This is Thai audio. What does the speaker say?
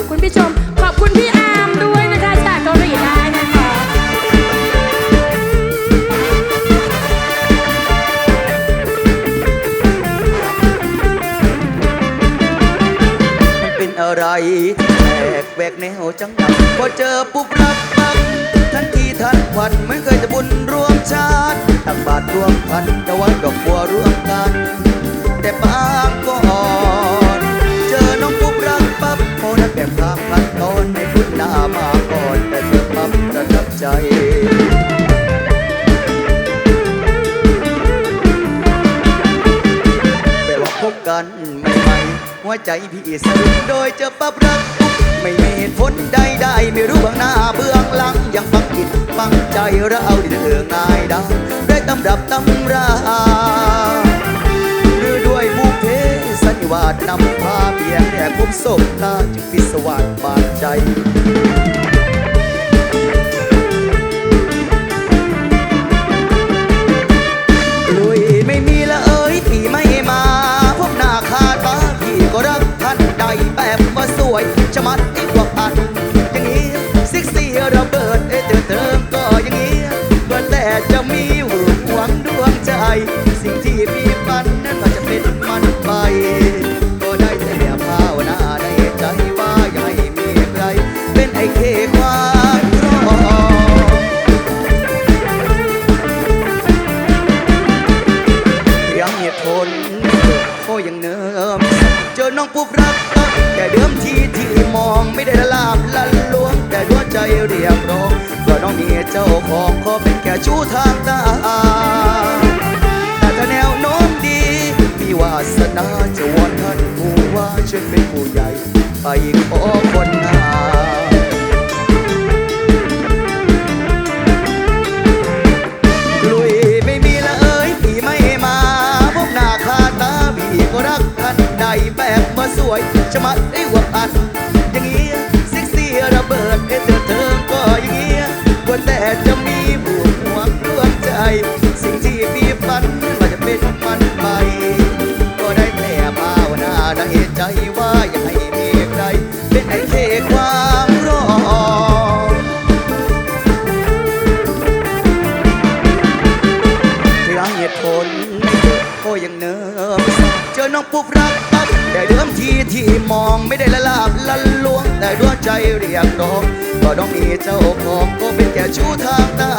อบคุณพี่ชม ขอบคุณพี่อาร์มด้วยนะคะจากเกาหลีใต้นะคะ มันเป็นอะไรแปลกแหวกแนวจังหวะพอเจอปุ๊บรักปักทันทีทันควันเหมือนเคยจะบุญรวมชาติตักบาตรรวมพันถวายดอกบัวรวมกัน แต่ปาง ใจแบบว่าพบกันใหม่ๆหัวใจพี่สะดุดโดยเจอปั๊บรักไม่มีเหตุผลใดๆไม่รู้เบื้องหน้าเบื้องหลังยังฟังจิตฟังใจเราเอาดีเธอง่ายได้ได้ตำรับตำราหรือด้วยบุพเพสันนิวาสนำพาเพียงแต่พบศพตาจึงพิศวาสบาดใจ อ้เคความรอยังเหตุผลโอ้ยังเนิมเจอน้องปุ๊บรักแต่เดิมทีที่มองไม่ได้ละลาบละลวง แต่ดวงใจเรียกร้องว่าน้องมีเจ้าของขอเป็นแค่ชู้ทางตาแต่ถ้าแนวโน้มดีมีวาสนาจะวอนท่านผู้ว่าช่วยเป็นผู้ใหญ่ไปขอคนหา วยจะมาได้หวังอัน อย่างเงี้ยเซ็กซี่ระเบิดเอเธอเธอก็อย่างเงี้ยควรแต่จะมีบุญหวังดวงใจ สิ่งที่พี่ฝันว่าจะเป็นมันไป ก็ได้แต่ภาวนาในใจว่าอย่าให้มีใคร เป็นไอ้เคความรอที่รังเหตุผลก็ยังเนิมเจอน้องปุ๊บรักปั๊บ แต่เดิมทีที่มองไม่ได้ละลาบละลวง แต่ดวงใจเรียกร้อง ก็ต้องมีเจ้าของก็เป็นแค่ชู้ทางตา